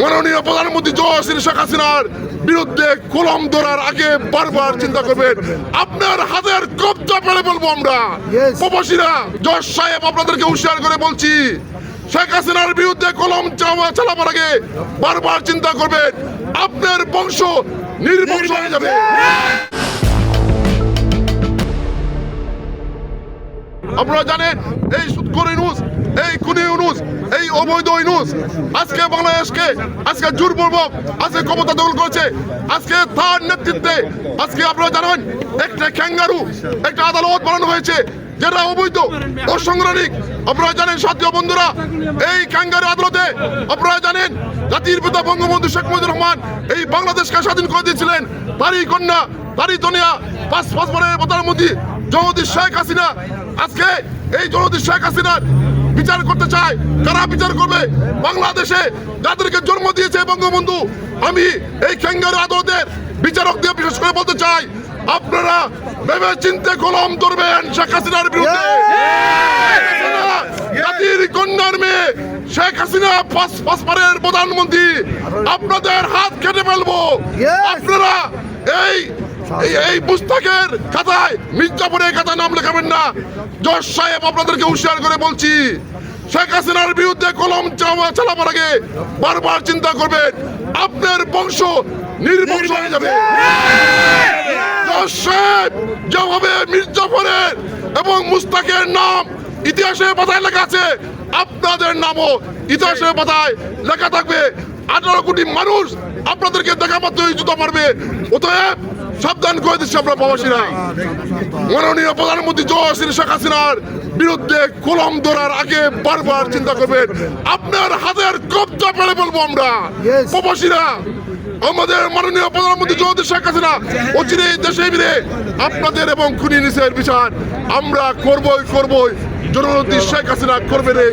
মাননীয় প্রধানমন্ত্রী জয়শ্রী শেখ হাসিনার বিরুদ্ধে কলম ধরার আগে বারবার চিন্তা করবেন। আপনার হাতের কবজা পেলে বলব আমরা. প্রবাসীরা জয় সাহেব আপনাদেরকে হুঁশিয়ার করে বলছি শেখ হাসিনার বিরুদ্ধে কলম চাওয়া চালাবার আগে বারবার চিন্তা করবেন। আপনার বংশ নির্বংশ হয়ে যাবে। আপনারা জানেন, এই সুৎখর ইনুস এই খুনি ইনুস এই অবৈধ ইনুস আজকে বাংলাদেশকে, আজকে জোরপূর্বক, আজকে ক্ষমতা দখল করেছে, আজকে তার নেতৃত্বে, আজকে আপনারা জানেন, একটা ক্যাঙ্গারু, একটা আদালত বানানো হয়েছে, যেটা অবৈধ অসাংবিধানিক আপনারা জানেন, সাথীয় বন্ধুরা, এই ক্যাঙ্গারু আদালতে আপনারা জানেন, জাতির পিতা বঙ্গবন্ধু শেখ মুজিবুর রহমান এই বাংলাদেশকে স্বাধীন করে দিয়েছিলেন। তারই কন্যা, তারই তনিয়া পাঁচ পাঁচ বারের প্রধানমন্ত্রী জগদী শেখ হাসিনা আজকে এই জগদী শেখ হাসিনার বিচার করতে চায়। কারা বিচার করবে? বাংলাদেশে যাদেরকে জন্ম দিয়েছে বঙ্গবন্ধু আমি এই আদালতের বিচারক দিয়ে বিশেষ করে বলতে চাই আপনারা ভেবে চিনতে কলম ধরবেন শেখ হাসিনার বিরুদ্ধে। জাতির কন্যার মেয়ে শেখ হাসিনা প্রধানমন্ত্রী। আপনাদের হাত কেটে ফেলব। আপনারা এই এই এই পুস্তকের খাতায় মির্জাপুরের খাতায় নাম লেখাবেন না। জজ সাহেব আপনাদেরকে হুঁশিয়ার করে বলছি শেখ হাসিনার বিরুদ্ধে কলম চাওয়া চালাবার আগে বারবার চিন্তা করবেন আপনার বংশ নির্বংশ হয়ে যাবে। জজ সাহেব যেভাবে মির্জাফরের এবং মুস্তাকের নাম ইতিহাসের পাতায় লেখা আছে আপনাদের নামও ইতিহাসের পাতায় লেখা থাকবে। আঠারো কোটি মানুষ আপনাদেরকে দেখা মাত্রই জুতো মারবে। অতএব সাবধান করে দিচ্ছে আমরা প্রবাসীরা মাননীয় প্রধানমন্ত্রী জয়শ্রী শেখ হাসিনার বিরুদ্ধে কলম ধরার আগে বারবার চিন্তা করবেন। আপনার হাতের কবজা পেলে বলব আমরা. প্রবাসীরা আমাদের মাননীয় প্রধানমন্ত্রী জগদী শেখ হাসিনা অচিরে দেশে ফিরে আপনাদের এবং খুনি নিসের বিচার আমরা করবই করবই। জননেত্রী শেখ হাসিনা করবে রে।